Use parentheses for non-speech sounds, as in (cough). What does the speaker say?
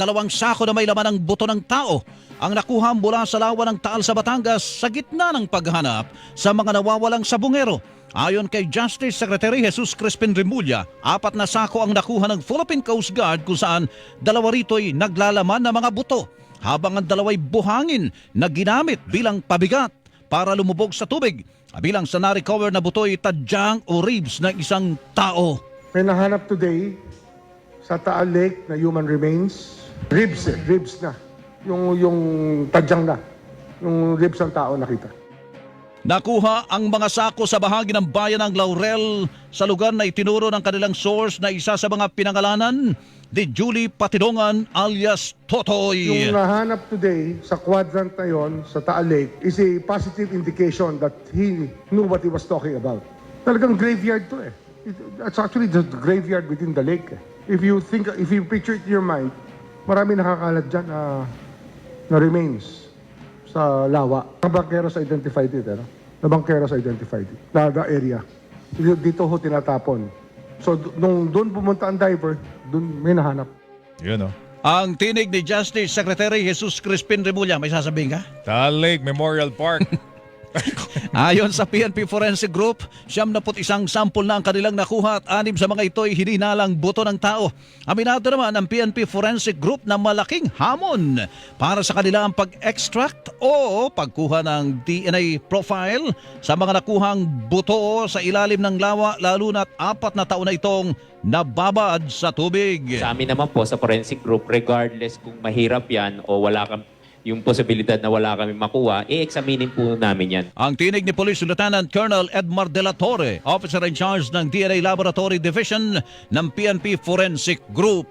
dalawang sako na may laman ng buto ng tao ang nakuha mula sa lawa ng Taal sa Batangas sa gitna ng paghanap sa mga nawawalang sabungero. Ayon kay Justice Secretary Jesus Crispin Remulla, apat na sako ang nakuha ng Philippine Coast Guard kung saan dalawa rito'y naglalaman ng mga buto habang ang dalawa'y buhangin na ginamit bilang pabigat para lumubog sa tubig. Bilang sa na-recover na buto'y tadyang o ribs ng isang tao. May nahanap today sa Taal Lake na human remains. Ribs eh, ribs na. Yung, yung tadyang na. Yung ribs ng tao nakita. Nakuha ang mga sako sa bahagi ng bayan ng Laurel sa lugar na itinuro ng kanilang source na isa sa mga pinangalanan ni Julie Patidongan alias Totoy. Yung nahanap today sa quadrant na yon sa Taal Lake is a positive indication that he knew what he was talking about. Talagang graveyard to eh. It- It's actually the graveyard within the lake. eh. If you think, if you picture it in your mind, marami nakakalat dyan na, na remains sa lawa. Ang bangkeros identified it, ano? The bangkeros identified it. Na, the area. Dito, dito ho tinatapon. So, nung doon pumunta ang diver, doon may nahanap. Yun oh. Ang tinig ni Justice Secretary Jesus Crispin Remulla, may sasabihin ka? Lake Memorial Park. (laughs) Ayon sa PNP Forensic Group, siyam na isang sampol na ang kanilang nakuha at anim sa mga ito ay hininalang buto ng tao. Aminado naman ang PNP Forensic Group na malaking hamon para sa kanila ang pag-extract o pagkuha ng DNA profile sa mga nakuhang buto sa ilalim ng lawa lalo na't apat na taon na itong nababad sa tubig. Sa amin naman po, sa forensic group, regardless kung mahirap yan o wala kam yung posibilidad na wala kami makuha, i-examinin po namin yan. Ang tinig ni Police Lieutenant Colonel Edmar De La Torre, officer in charge ng DNA Laboratory Division ng PNP Forensic Group.